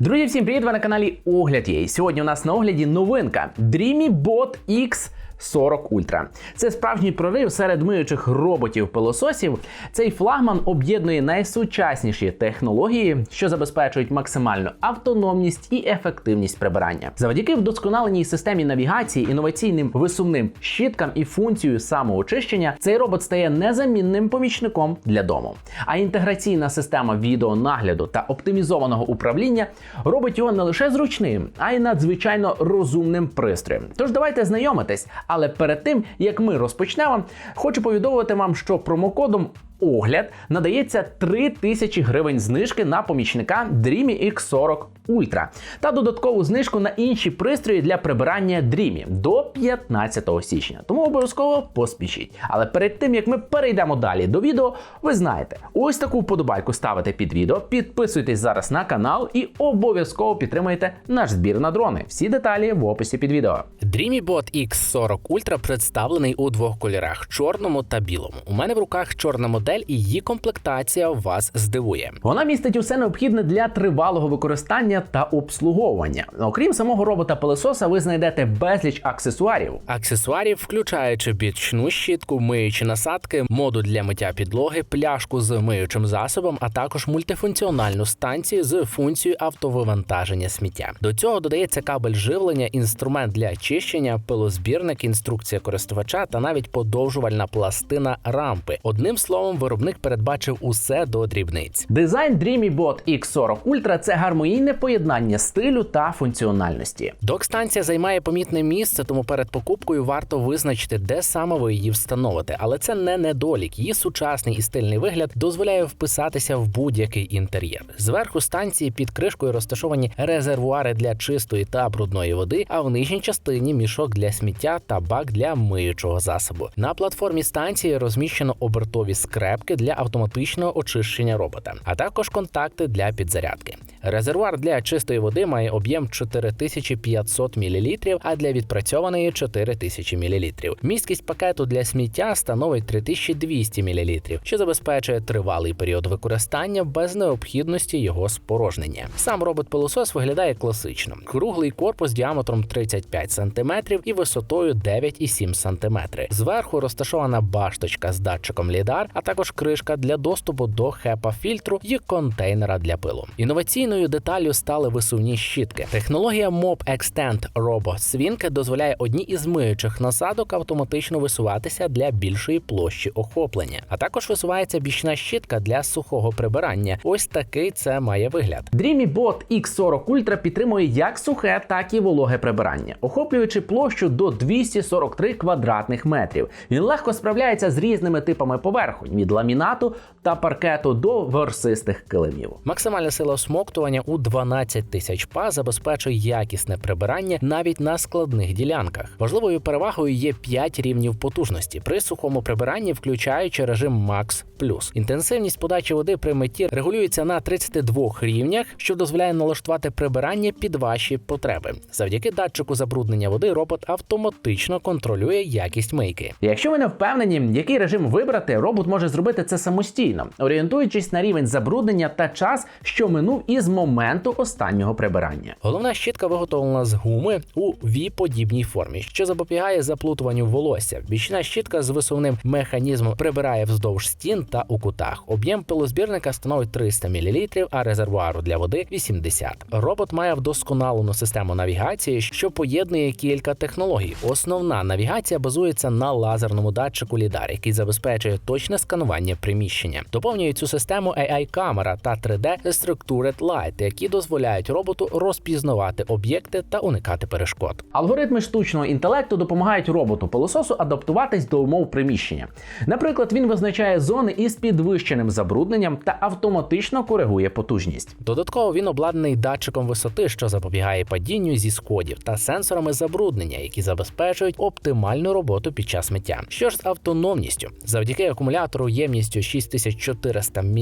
Друзі, всім привіт! Ви на каналі Огляд є. І Сьогодні у нас на огляді новинка DreamyBot X 40 Ultra. Це справжній прорив серед миючих роботів-пилососів. Цей флагман об'єднує найсучасніші технології, що забезпечують максимальну автономність і ефективність прибирання. Завдяки вдосконаленій системі навігації, інноваційним висувним щіткам і функцією самоочищення, цей робот стає незамінним помічником для дому. А інтеграційна система відеонагляду та оптимізованого управління робить його не лише зручним, а й надзвичайно розумним пристроєм. Тож давайте знайомитись. Але перед тим як ми розпочнемо, хочу повідомити вам, що промокодом огляд надається 3000 гривень знижки на помічника Dreamy X40 Ultra та додаткову знижку на інші пристрої для прибирання Dreamy до 15 січня. Тому обов'язково поспішіть. Але перед тим як ми перейдемо далі до відео, ви знаєте, ось таку вподобайку ставите під відео, підписуйтесь зараз на канал і обов'язково підтримуйте наш збір на дрони. Всі деталі в описі під відео. DreamyBot X40 Ultra представлений у двох кольорах чорному та білому. У мене в руках чорна модель, і її комплектація вас здивує. Вона містить усе необхідне для тривалого використання та обслуговування. Окрім самого робота пилососа, ви знайдете безліч аксесуарів. Аксесуарів, включаючи бічну щітку, миючі насадки, моду для миття підлоги, пляшку з миючим засобом, а також мультифункціональну станцію з функцією автовивантаження сміття. До цього додається кабель живлення, інструмент для очищення, пилозбірник, інструкція користувача та навіть подовжувальна пластина рампи. Одним словом, виробник передбачив усе до дрібниць. Дизайн Dreamy Bot X40 Ultra – це гармонійне поєднання стилю та функціональності. Док-станція займає помітне місце, тому перед покупкою варто визначити, де саме ви її встановите. Але це не недолік. Її сучасний і стильний вигляд дозволяє вписатися в будь-який інтер'єр. Зверху станції під кришкою розташовані резервуари для чистої та брудної води, а в нижній частині мішок для сміття та бак для миючого засобу. На платформі станції розміщено обертові скрепки для автоматичного очищення робота, а також контакти для підзарядки. Резервуар для чистої води має об'єм 4500 мл, а для відпрацьованої 4000 мл. Місткість пакету для сміття становить 3200 мл, що забезпечує тривалий період використання без необхідності його спорожнення. Сам робот-пилосос виглядає класично: круглий корпус діаметром 35 см і висотою 9,7 см. Зверху розташована башточка з датчиком лідар, а також кришка для доступу до хепа-фільтру і контейнера для пилу. Інноваційною деталлю стали висувні щітки. Технологія Mop Extend Robo Swing дозволяє одні із миючих насадок автоматично висуватися для більшої площі охоплення, а також висувається бічна щітка для сухого прибирання. Ось такий це має вигляд. Dreamy Bot X40 Ultra підтримує як сухе, так і вологе прибирання, охоплюючи площу до 243 квадратних метрів. Він легко справляється з різними типами поверхонь від ламінату та паркету до ворсистих килимів. Максимальна сила всмоктування у 12 тисяч па забезпечує якісне прибирання навіть на складних ділянках. Важливою перевагою є 5 рівнів потужності при сухому прибиранні, включаючи режим Max Plus. Інтенсивність подачі води при митті регулюється на 32 рівнях, що дозволяє налаштувати прибирання під ваші потреби. Завдяки датчику забруднення води робот автоматично контролює якість мийки. Якщо ви не впевнені, який режим вибрати, робот може зробити це самостійно, орієнтуючись на рівень забруднення та час, що минув із моменту останнього прибирання. Головна щітка виготовлена з гуми у V-подібній формі, що запобігає заплутуванню волосся. Бічна щітка з висувним механізмом прибирає вздовж стін та у кутах. Об'єм пилозбірника становить 300 мл, а резервуару для води 80. Робот має вдосконалену систему навігації, що поєднує кілька технологій. Основна навігація базується на лазерному датчику лідар, який забезпечує точне сканування приміщення. Доповнює цю систему AI-камера та 3D Structured Light, які дозволяють роботу розпізнавати об'єкти та уникати перешкод. Алгоритми штучного інтелекту допомагають роботу пилососу адаптуватись до умов приміщення. Наприклад, він визначає зони із підвищеним забрудненням та автоматично коригує потужність. Додатково він обладнаний датчиком висоти, що запобігає падінню зі сходів, та сенсорами забруднення, які забезпечують оптимальну роботу під час миття. Що ж з автономністю, завдяки акумулятору ємністю 6400 мАч,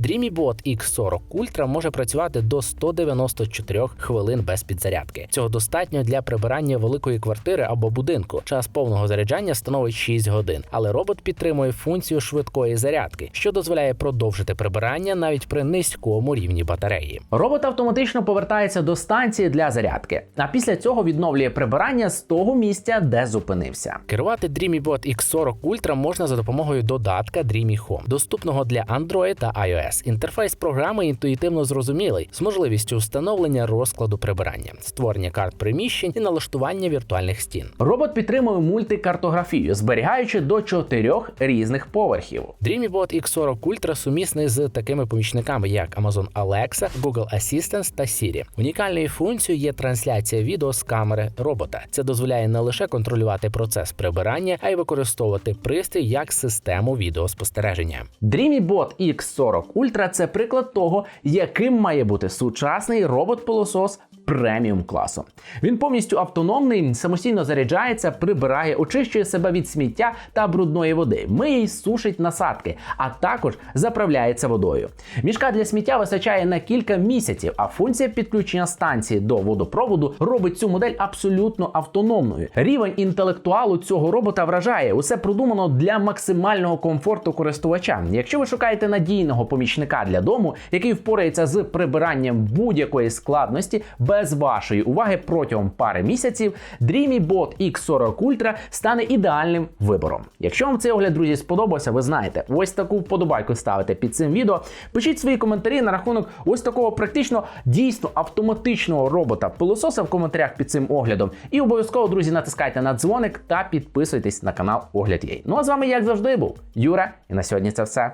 DreamyBot X40 Ultra може працювати до 194 хвилин без підзарядки. Цього достатньо для прибирання великої квартири або будинку. Час повного заряджання становить 6 годин, але робот підтримує функцію швидкої зарядки, що дозволяє продовжити прибирання навіть при низькому рівні батареї. Робот автоматично повертається до станції для зарядки, а після цього відновлює прибирання з того місця, де зупинився. Керувати DreamyBot X40 Ultra можна за допомогою додатка Dreamy Home, доступного для Android та iOS. Інтерфейс програми інтуїтивно зрозумілий з можливістю встановлення розкладу прибирання, створення карт приміщень і налаштування віртуальних стін. Робот підтримує мультикартографію, зберігаючи до чотирьох різних поверхів. DreamyBot X40 Ultra сумісний з такими помічниками, як Amazon Alexa, Google Assistant та Siri. Унікальною функцією є трансляція відео з камери робота. Це дозволяє не лише контролювати процес прибирання, а й використовувати пристрій як систему відеоспостереження. DreamyBot X40 Ultra – це приклад того, яким має бути сучасний робот-пилосос преміум класу. Він повністю автономний, самостійно заряджається, прибирає, очищує себе від сміття та брудної води, миє й сушить насадки, а також заправляється водою. Мішка для сміття вистачає на кілька місяців, а функція підключення станції до водопроводу робить цю модель абсолютно автономною. Рівень інтелектуалу цього робота вражає. Усе продумано для максимального комфорту користувача. Якщо ви шукаєте надійного помічника для дому, який впорається з прибиранням будь-якої складності без вашої уваги протягом пари місяців, DreamyBot X40 Ultra стане ідеальним вибором. Якщо вам цей огляд, друзі, сподобався, ви знаєте, ось таку вподобайку ставите під цим відео. Пишіть свої коментарі на рахунок ось такого практично дійсно автоматичного робота пилососа в коментарях під цим оглядом. І обов'язково, друзі, натискайте на дзвоник та підписуйтесь на канал Огляд Єй. Ну а з вами, як завжди, був Юра, і на сьогодні це все.